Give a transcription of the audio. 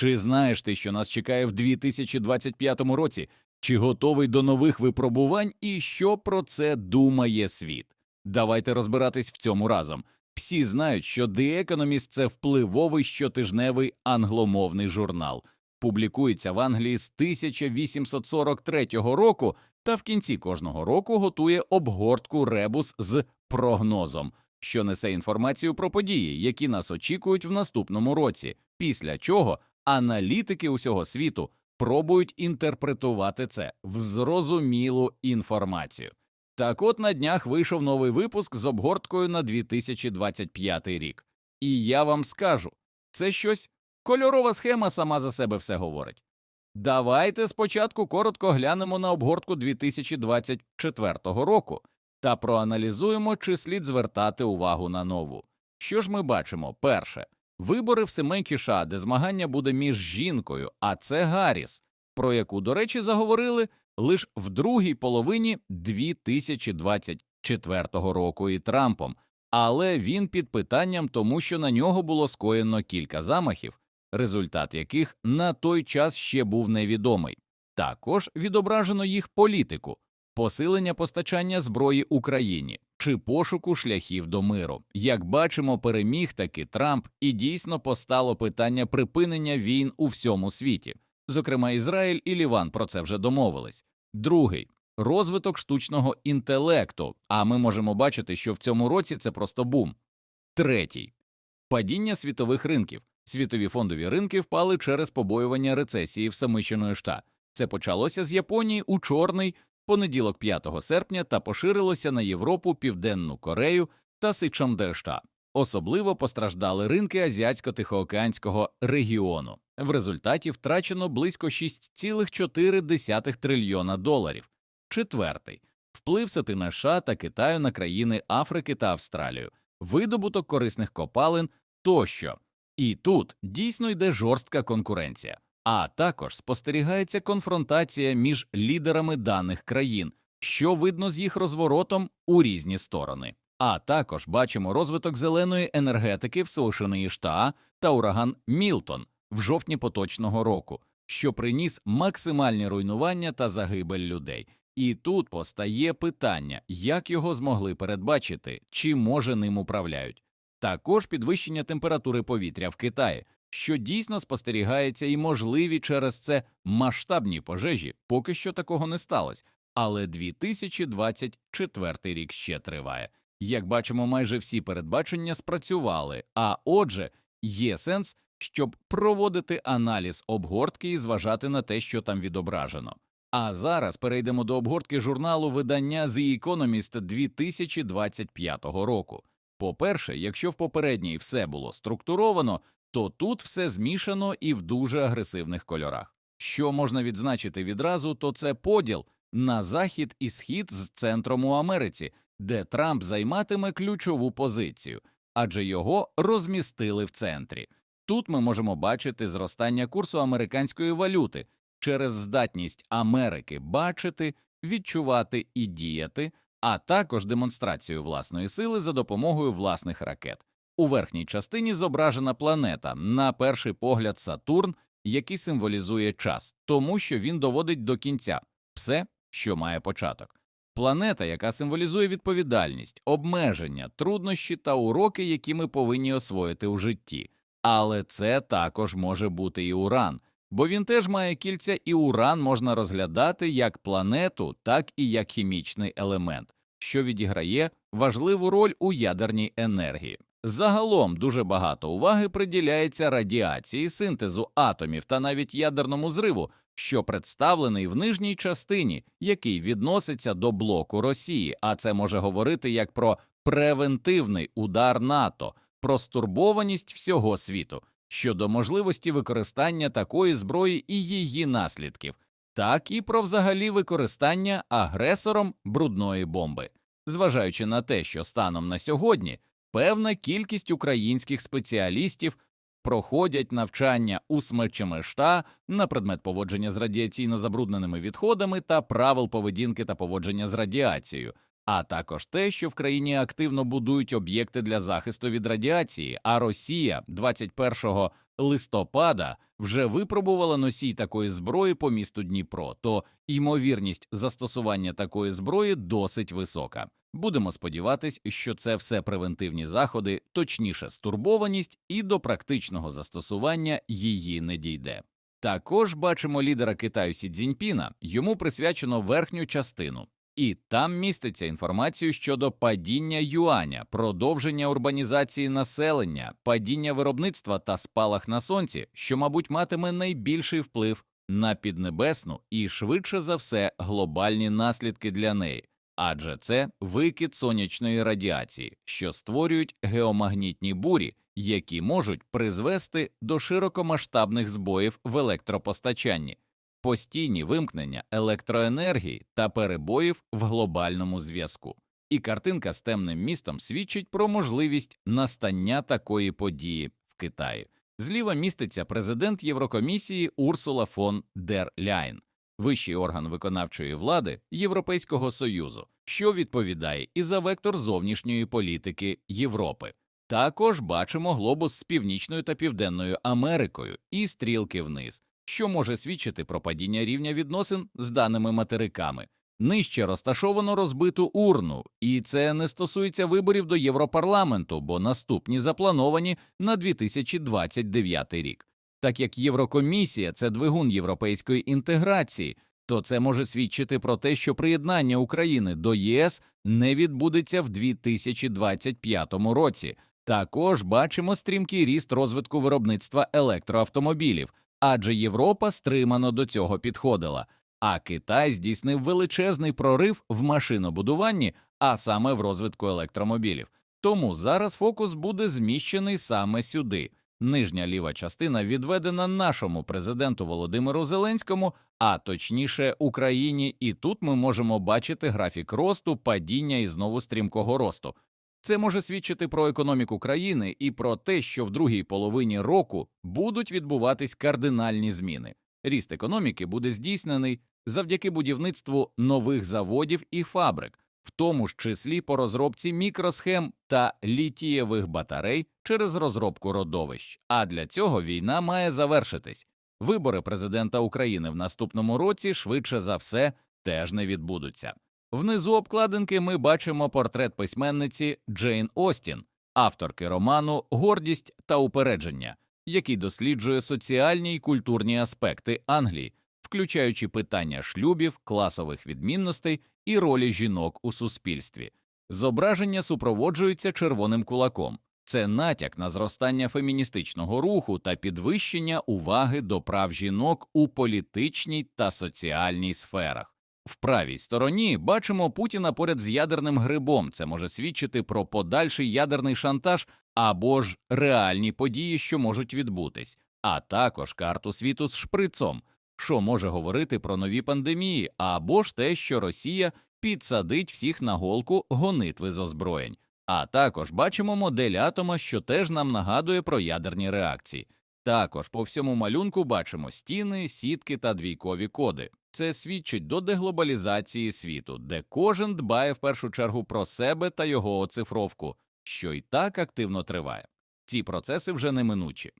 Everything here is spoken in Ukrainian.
Чи знаєш ти, що нас чекає в 2025 році? Чи готовий до нових випробувань і що про це думає світ? Давайте розбиратись в цьому разом. Всі знають, що The Economist – це впливовий щотижневий англомовний журнал. Публікується в Англії з 1843 року та в кінці кожного року готує обгортку ребус з прогнозом, що несе інформацію про події, які нас очікують в наступному році, після чого аналітики усього світу пробують інтерпретувати це в зрозумілу інформацію. Так от на днях вийшов новий випуск з обгорткою на 2025 рік. І я вам скажу, це щось кольорова схема сама за себе все говорить. Давайте спочатку коротко глянемо на обгортку 2024 року та проаналізуємо, чи слід звертати увагу на нову. Що ж ми бачимо? Перше вибори в Семенкі США, де змагання буде між жінкою, а це Гарріс, про яку, до речі, заговорили лише в другій половині 2024 року і Трампом, але він під питанням, тому що на нього було скоєно кілька замахів, результат яких на той час ще був невідомий. Також відображено їх політику, посилення постачання зброї Україні чи пошуку шляхів до миру. Як бачимо, переміг таки Трамп і дійсно постало питання припинення війн у всьому світі. Зокрема, Ізраїль і Ліван про це вже домовились. Другий розвиток штучного інтелекту. А ми можемо бачити, що в цьому році це просто бум. Третій падіння світових ринків. Світові фондові ринки впали через побоювання рецесії в шта. Це почалося з Японії у чорний понеділок 5 серпня та поширилося на Європу, Південну Корею та Сичомдешта. Особливо постраждали ринки азіатсько-тихоокеанського регіону. В результаті втрачено близько 6,4 трильйона доларів. Четвертий вплив Сатина США та Китаю на країни Африки та Австралію, видобуток корисних копалин тощо. І тут дійсно йде жорстка конкуренція, а також спостерігається конфронтація між лідерами даних країн, що видно з їх розворотом у різні сторони. А також бачимо розвиток зеленої енергетики в Сполучені Шта та ураган Мілтон в жовтні поточного року, що приніс максимальні руйнування та загибель людей. І тут постає питання, як його змогли передбачити, чи може ним управляють. Також підвищення температури повітря в Китаї, що дійсно спостерігається і можливі через це масштабні пожежі, поки що такого не сталося. Але 2024 рік ще триває. Як бачимо, майже всі передбачення спрацювали, а отже, є сенс, щоб проводити аналіз обгортки і зважати на те, що там відображено. А зараз перейдемо до обгортки журналу видання The Economist 2025 року. По-перше, якщо в попередній все було структуровано, то тут все змішано і в дуже агресивних кольорах. Що можна відзначити відразу, то це поділ на захід і схід з центром у Америці, де Трамп займатиме ключову позицію, адже його розмістили в центрі. Тут ми можемо бачити зростання курсу американської валюти через здатність Америки бачити, відчувати і діяти, а також демонстрацію власної сили за допомогою власних ракет. У верхній частині зображена планета, на перший погляд Сатурн, який символізує час, тому що він доводить до кінця все, що має початок. Планета, яка символізує відповідальність, обмеження, труднощі та уроки, які ми повинні освоїти у житті. Але це також може бути і уран, бо він теж має кільця, і уран можна розглядати як планету, так і як хімічний елемент, що відіграє важливу роль у ядерній енергії. Загалом дуже багато уваги приділяється радіації, синтезу атомів та навіть ядерному зриву, що представлений в нижній частині, який відноситься до блоку Росії, а це може говорити як про превентивний удар НАТО, про стурбованість всього світу щодо можливості використання такої зброї і її наслідків, так і про взагалі використання агресором брудної бомби, зважаючи на те, що станом на сьогодні певна кількість українських спеціалістів проходять навчання у смерчемешта на предмет поводження з радіаційно забрудненими відходами та правил поведінки та поводження з радіацією, а також те, що в країні активно будують об'єкти для захисту від радіації. А Росія 21 листопада вже випробувала носій такої зброї по місту Дніпро, то ймовірність застосування такої зброї досить висока. Будемо сподіватись, що це все превентивні заходи, точніше, стурбованість, і до практичного застосування її не дійде. Також бачимо лідера Китаю Сі Цзіньпіна, йому присвячено верхню частину, і там міститься інформацію щодо падіння юаня, продовження урбанізації населення, падіння виробництва та спалах на сонці, що, мабуть, матиме найбільший вплив на піднебесну і швидше за все глобальні наслідки для неї. Адже це викид сонячної радіації, що створюють геомагнітні бурі, які можуть призвести до широкомасштабних збоїв в електропостачанні, постійні вимкнення електроенергії та перебоїв в глобальному зв'язку. І картинка з темним містом свідчить про можливість настання такої події в Китаї. Зліва міститься президент Єврокомісії Урсула фон дер Ляйн, вищий орган виконавчої влади Європейського союзу, що відповідає і за вектор зовнішньої політики Європи. Також бачимо глобус з північною та південною Америкою і стрілки вниз, що може свідчити про падіння рівня відносин з даними материками. Нижче розташовано розбиту урну, і це не стосується виборів до Європарламенту, бо наступні заплановані на 2029 рік. Так як Єврокомісія це двигун європейської інтеграції, то це може свідчити про те, що приєднання України до ЄС не відбудеться в 2025 році. Також бачимо стрімкий ріст розвитку виробництва електроавтомобілів, адже Європа стримано до цього підходила, а Китай здійснив величезний прорив в машинобудуванні, а саме в розвитку електромобілів. Тому зараз фокус буде зміщений саме сюди. Нижня ліва частина відведена нашому президенту Володимиру Зеленському, а точніше Україні, і тут ми можемо бачити графік росту, падіння і знову стрімкого росту. Це може свідчити про економіку країни і про те, що в другій половині року будуть відбуватись кардинальні зміни. Ріст економіки буде здійснений завдяки будівництву нових заводів і фабрик, в тому ж числі по розробці мікросхем та літієвих батарей через розробку родовищ. А для цього війна має завершитись. Вибори президента України в наступному році швидше за все теж не відбудуться. Внизу обкладинки ми бачимо портрет письменниці Джейн Остін, авторки роману Гордість та упередження, який досліджує соціальні й культурні аспекти Англії, включаючи питання шлюбів, класових відмінностей і ролі жінок у суспільстві. Зображення супроводжується червоним кулаком. Це натяк на зростання феміністичного руху та підвищення уваги до прав жінок у політичній та соціальній сферах. В правій стороні бачимо Путіна поряд з ядерним грибом. Це може свідчити про подальший ядерний шантаж або ж реальні події, що можуть відбутись, а також карту світу з шприцом, що може говорити про нові пандемії, або ж те, що Росія підсадить всіх на голку гонитви з озброєнь. А також бачимо модель атома, що теж нам нагадує про ядерні реакції. Також по всьому малюнку бачимо стіни, сітки та двійкові коди. Це свідчить до деглобалізації світу, де кожен дбає в першу чергу про себе та його оцифровку, що й так активно триває. Ці процеси вже неминучі,